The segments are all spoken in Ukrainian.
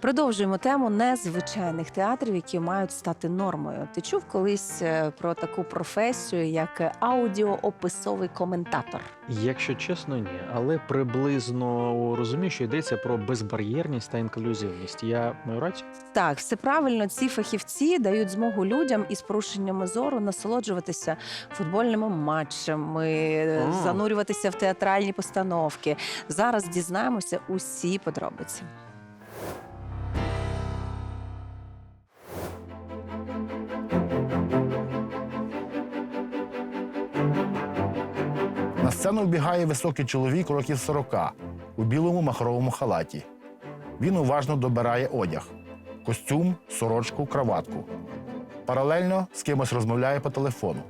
Продовжуємо тему незвичайних театрів, які мають стати нормою. Ти чув колись е, про таку професію, як аудіоописовий коментатор? Якщо чесно, ні, але приблизно розумію, що йдеться про безбар'єрність та інклюзивність. Я маю рацію? Так, все правильно. Ці фахівці дають змогу людям із порушеннями зору насолоджуватися футбольними матчами, е, А. занурюватися в театральні постановки. Зараз дізнаємося усі подробиці. Сцену вбігає високий чоловік років 40 у білому махровому халаті. Він уважно добирає одяг: костюм, сорочку, краватку. Паралельно з кимось розмовляє по телефону.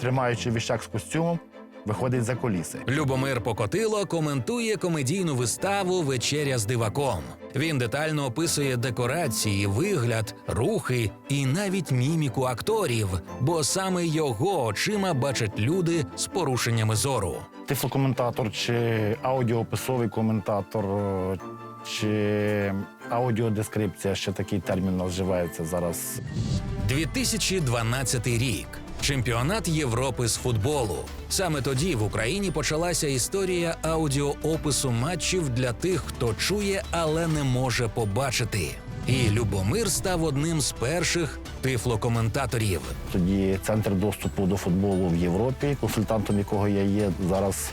Тримаючи віщак з костюмом, виходить за коліси. Любомир Покотило коментує комедійну виставу Вечеря з диваком. Він детально описує декорації, вигляд, рухи і навіть міміку акторів, бо саме його очима бачать люди з порушеннями зору. Тифлокоментатор чи аудіоописовий коментатор, е, чи аудіодескрипція, ще такий термін вживається зараз 2012 рік. Чемпіонат Європи з футболу. Саме тоді в Україні почалася історія аудіоопису матчів для тих, хто чує, але не може побачити. І Любомир став одним з перших тифлокоментаторів. Тоді центр доступу до футболу в Європі, консультантом якого я є зараз,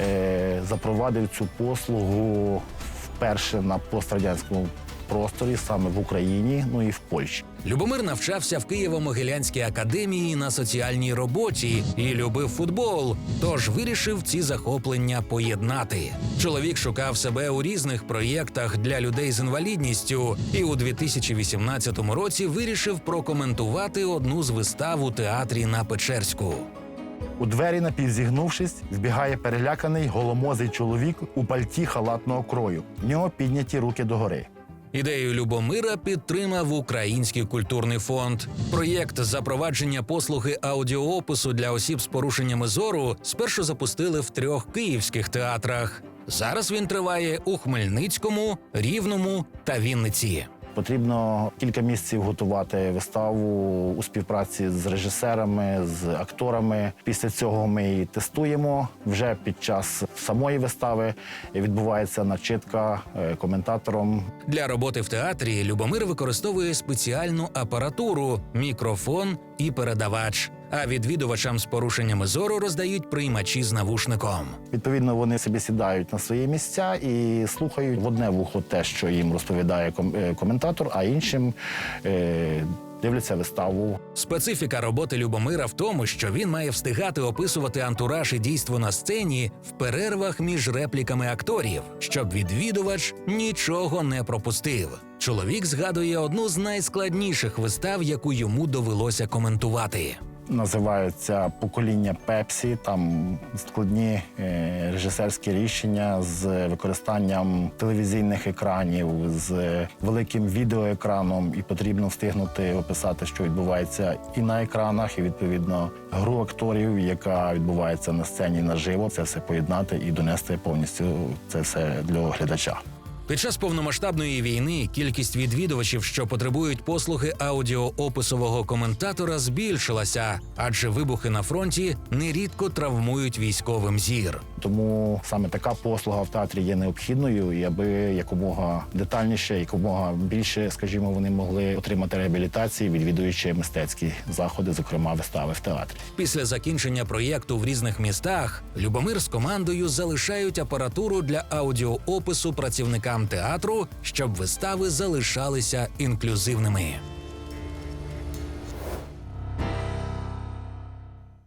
е, запровадив цю послугу вперше на пострадянському просторі, саме в Україні, ну і в Польщі. Любомир навчався в Києво-Могилянській академії на соціальній роботі і любив футбол, тож вирішив ці захоплення поєднати. Чоловік шукав себе у різних проєктах для людей з інвалідністю і у 2018 році вирішив прокоментувати одну з вистав у театрі на Печерську. У двері, напівзігнувшись, вбігає переляканий голомозий чоловік у пальті халатного крою. В нього підняті руки догори. Ідею Любомира підтримав Український культурний фонд. Проєкт запровадження послуги аудіоопису для осіб з порушеннями зору спершу запустили в трьох київських театрах. Зараз він триває у Хмельницькому, Рівному та Вінниці. Потрібно кілька місяців готувати виставу у співпраці з режисерами, з акторами. Після цього ми її тестуємо. Вже під час самої вистави відбувається начитка е, коментатором. Для роботи в театрі Любомир використовує спеціальну апаратуру, мікрофон і передавач. А відвідувачам з порушеннями зору роздають приймачі з навушником. Відповідно, вони собі сідають на свої місця і слухають в одне вухо те, що їм розповідає е, коментатор, а іншим е, дивляться виставу. Специфіка роботи Любомира в тому, що він має встигати описувати антураж і дійство на сцені в перервах між репліками акторів, щоб відвідувач нічого не пропустив. Чоловік згадує одну з найскладніших вистав, яку йому довелося коментувати. Називаються покоління Пепсі. Там складні е, режисерські рішення з використанням телевізійних екранів, з великим відеоекраном, і потрібно встигнути описати, що відбувається і на екранах, і відповідно гру акторів, яка відбувається на сцені наживо. Це все поєднати і донести повністю це все для глядача. Під час повномасштабної війни кількість відвідувачів, що потребують послуги аудіоописового коментатора, збільшилася, адже вибухи на фронті нерідко травмують військовим зір. Тому саме така послуга в театрі є необхідною, і аби якомога детальніше, якомога більше, скажімо, вони могли отримати реабілітації, відвідуючи мистецькі заходи, зокрема вистави в театрі. Після закінчення проєкту в різних містах Любомир з командою залишають апаратуру для аудіоопису працівникам театру, щоб вистави залишалися інклюзивними.